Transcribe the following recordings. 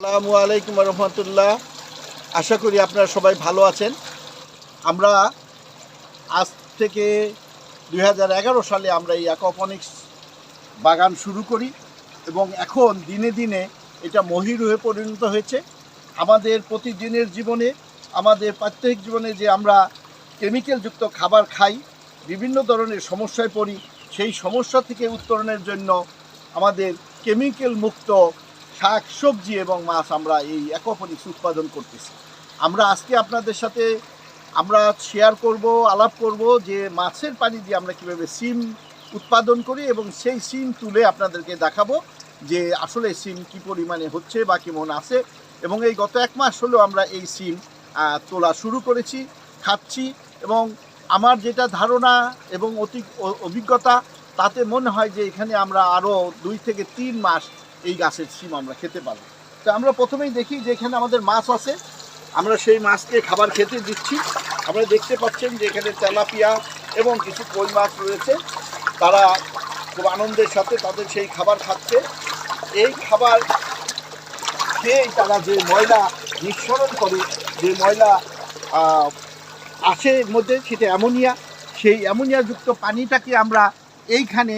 আসসালামু আলাইকুম রহমতুল্লাহ। আশা করি আপনারা সবাই ভালো আছেন। আমরা আজ থেকে দু হাজার এগারো সালে আমরা এই অ্যাকোপনিক্স বাগান শুরু করি এবং এখন দিনে দিনে এটা মহির হয়ে পরিণত হয়েছে। আমাদের প্রতিদিনের জীবনে, আমাদের প্রত্যেক জীবনে যে আমরা কেমিক্যালযুক্ত খাবার খাই, বিভিন্ন ধরনের সমস্যায় পড়ি, সেই সমস্যা থেকে উত্তরণের জন্য আমাদের কেমিক্যাল মুক্ত শাক, সবজি এবং মাছ আমরা এই অ্যাকোপনিক্স উৎপাদন করতেছি। আমরা আজকে আপনাদের সাথে আমরা শেয়ার করব, আলাপ করব যে মাছের পানি দিয়ে আমরা কীভাবে সিম উৎপাদন করি এবং সেই সিম তুলে আপনাদেরকে দেখাবো যে আসলে সিম কি পরিমাণে হচ্ছে বা কেমন আছে এবং এই গত এক মাস হলেও আমরা এই সিম তোলা শুরু করেছি, খাচ্ছি এবং আমার যেটা ধারণা এবং অতি অভিজ্ঞতা তাতে মনে হয় যে এখানে আমরা আরও দুই থেকে তিন মাস এই গাছের সিম আমরা খেতে পারব। তো আমরা প্রথমেই দেখি যে এখানে আমাদের মাছ আছে। আমরা সেই মাছকে খাবার খেতে দিচ্ছি। আপনারা দেখতে পাচ্ছেন যে এখানে তেলাপিয়া এবং কিছু কই মাছ রয়েছে। তারা খুব আনন্দের সাথে তাদের সেই খাবার খাচ্ছে। এই খাবার খেয়েই তারা যে ময়লা নিঃসরণ করে, যে ময়লা আসে মধ্যে, সেটা অ্যামোনিয়া। সেই অ্যামোনিয়াযুক্ত পানিটাকে আমরা এইখানে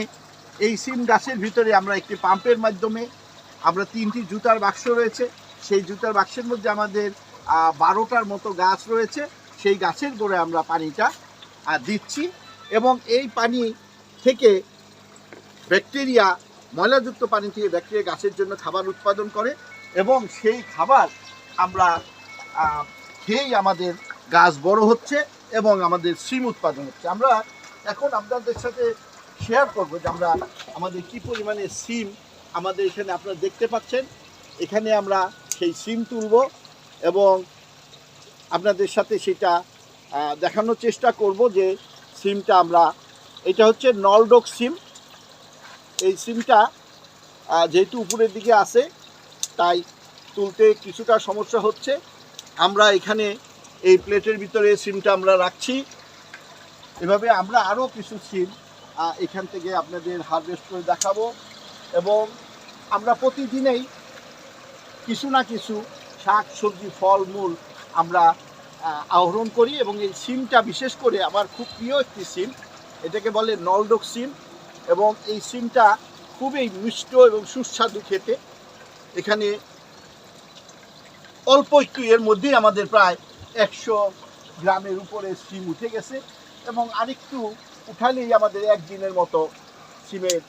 এই সিম গাছের ভিতরে আমরা একটি পাম্পের মাধ্যমে আমরা তিনটি জুতার বাক্স রয়েছে। সেই জুতার বাক্সের মধ্যে আমাদের বারোটার মতো গাছ রয়েছে। সেই গাছের গোড়ে আমরা পানিটা দিচ্ছি এবং এই পানি থেকে ব্যাকটেরিয়া, ময়লাযুক্ত পানি থেকে ব্যাকটেরিয়া গাছের জন্য খাবার উৎপাদন করে এবং সেই খাবার আমরা খেয়েই আমাদের গাছ বড় হচ্ছে এবং আমাদের সিম উৎপাদন হচ্ছে। আমরা এখন আপনাদের সাথে শেয়ার করব যে আমরা আমাদের কি পরিমাণে সিম আমাদের এখানে আপনারা দেখতে পাচ্ছেন। এখানে আমরা সেই সিম তুলব এবং আপনাদের সাথে সেটা দেখানোর চেষ্টা করব যে সিমটা আমরা, এটা হচ্ছে নলডক সিম। এই সিমটা যেহেতু উপরের দিকে আছে, তাই তুলতে কিছুটা সমস্যা হচ্ছে। আমরা এখানে এই প্লেটের ভিতরে সিমটা আমরা রাখছি। এভাবে আমরা আরও কিছু সিম এখান থেকে আপনাদের হারভেস্ট করে দেখাবো। এবং আমরা প্রতিদিনেই কিছু না কিছু শাক, সবজি, ফল, মূল আমরা আহরণ করি এবং এই সিমটা বিশেষ করে আমার খুব প্রিয় একটি সিম, এটাকে বলে নলডক সিম। এবং এই সিমটা খুবই মিষ্ট এবং সুস্বাদু খেতে। এখানে অল্প একটু এর মধ্যেই আমাদের প্রায় একশো গ্রামের উপরে সিম উঠে গেছে। এবং আরেকটু উঠালেই আমাদের একদিনের মতো সিমের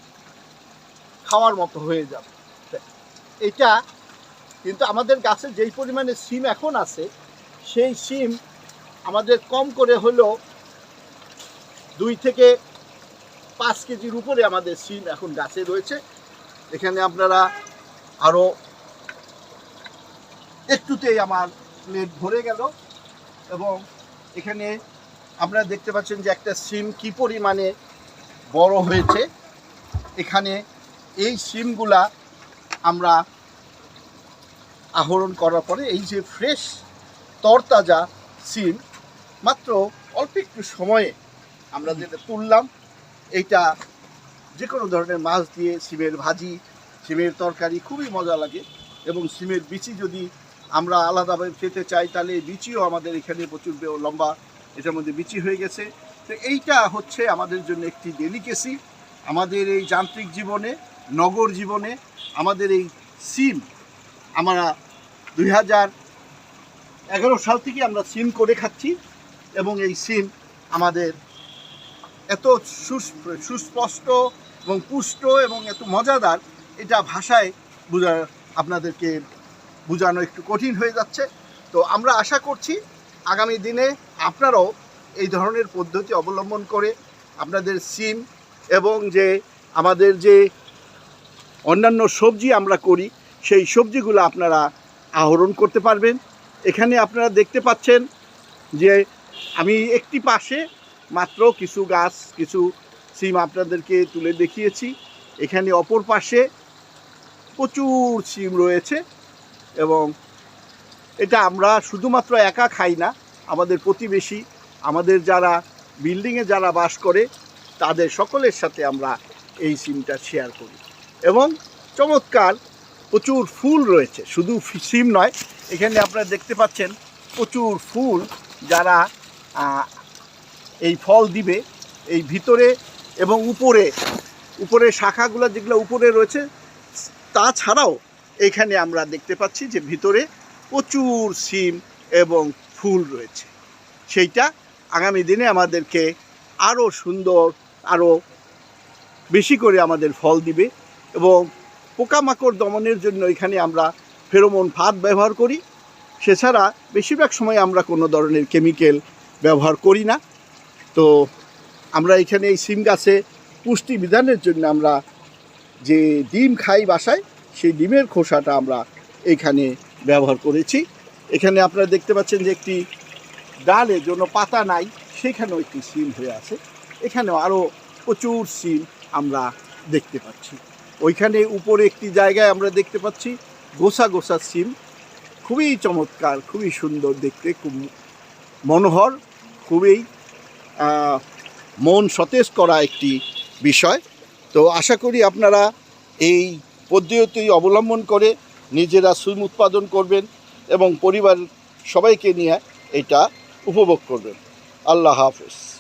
খাওয়ার মতো হয়ে যাবে। এটা কিন্তু আমাদের গাছে যেই পরিমাণে সিম এখন আছে, সেই সিম আমাদের কম করে হলেও দুই থেকে পাঁচ কেজির উপরে আমাদের সিম এখন গাছে রয়েছে। এখানে আপনারা আরও একটুতেই আমার প্লেট ভরে গেল এবং এখানে আপনারা দেখতে পাচ্ছেন যে একটা সিম কি পরিমাণে বড় হয়েছে। এখানে এই সিমগুলা আমরা আহরণ করার পরে এই যে ফ্রেশ তরতাজা সিম, মাত্র অল্প একটু সময়ে আমরা যেটা তুললাম, এইটা যে কোনো ধরনের মাছ দিয়ে সিমের ভাজি, সিমের তরকারি খুবই মজা লাগে এবং সিমের বিচি যদি আমরা আলাদাভাবে খেতে চাই, তাহলে বিচিও আমাদের এখানে প্রচুর লম্বা এটার মধ্যে বিচি হয়ে গেছে। তো এইটা হচ্ছে আমাদের জন্য একটি ডেলিকেসি আমাদের এই যান্ত্রিক জীবনে, নগর জীবনে, আমাদের এই সিম, আমরা দুই হাজার এগারো সাল থেকে আমরা সিম করে খাচ্ছি এবং এই সিম আমাদের এত সুস- সুস্পষ্ট এবং পুষ্ট এবং এত মজাদার, এটা ভাষায় বোঝা, আপনাদেরকে বোঝানো একটু কঠিন হয়ে যাচ্ছে। তো আমরা আশা করছি আগামী দিনে আপনারাও এই ধরনের পদ্ধতি অবলম্বন করে আপনাদের সিম এবং যে আমাদের যে অন্যান্য সবজি আমরা করি, সেই সবজিগুলো আপনারা আহরণ করতে পারবেন। এখানে আপনারা দেখতে পাচ্ছেন যে আমি একটি পাশে মাত্র কিছু গাছ, কিছু সিম আপনাদেরকে তুলে দেখিয়েছি। এখানে অপর পাশে প্রচুর সিম রয়েছে এবং এটা আমরা শুধুমাত্র একা খাই না আমাদের প্রতিবেশী, আমাদের যারা বিল্ডিংয়ে যারা বাস করে, তাদের সকলের সাথে আমরা এই সিমটা শেয়ার করি। এবং চমৎকার প্রচুর ফুল রয়েছে, শুধু সিম নয়, এখানে আপনারা দেখতে পাচ্ছেন প্রচুর ফুল যারা এই ফল দিবে, এই ভিতরে এবং উপরে উপরে শাখাগুলো যেগুলো উপরে রয়েছে, তাছাড়াও এখানে আমরা দেখতে পাচ্ছি যে ভিতরে প্রচুর সিম এবং ফুল রয়েছে। সেইটা আগামী দিনে আমাদেরকে আরও সুন্দর আরও বেশি করে আমাদের ফল দিবে এবং পোকামাকড় দমনের জন্য এখানে আমরা ফেরোমন ফাঁদ ব্যবহার করি। সেছাড়া বেশিরভাগ সময় আমরা কোনো ধরনের কেমিক্যাল ব্যবহার করি না। তো আমরা এখানে এই সিম গাছে পুষ্টি বিধানের জন্য আমরা যে ডিম খাই বাসায়, সেই ডিমের খোসাটা আমরা এখানে ব্যবহার করেছি। এখানে আপনারা দেখতে পাচ্ছেন যে একটি ডালে জন্য পাতা নাই, সেখানেও একটি সিম হয়ে আছে। এখানেও আরও প্রচুর সিম আমরা দেখতে পাচ্ছি। ওইখানে উপরে একটি জায়গায় আমরা দেখতে পাচ্ছি গোসা গোসা সিম। খুবই চমৎকার, খুবই সুন্দর দেখতে, খুব মনোহর, খুবই মন সতেজ করা একটি বিষয়। তো আশা করি আপনারা এই পদ্ধতি অবলম্বন করে নিজেরা সিম উৎপাদন করবেন। এবং পরিবার সবাইকে নিয়ে এটা উপভোগ করবেন। আল্লাহ হাফেজ।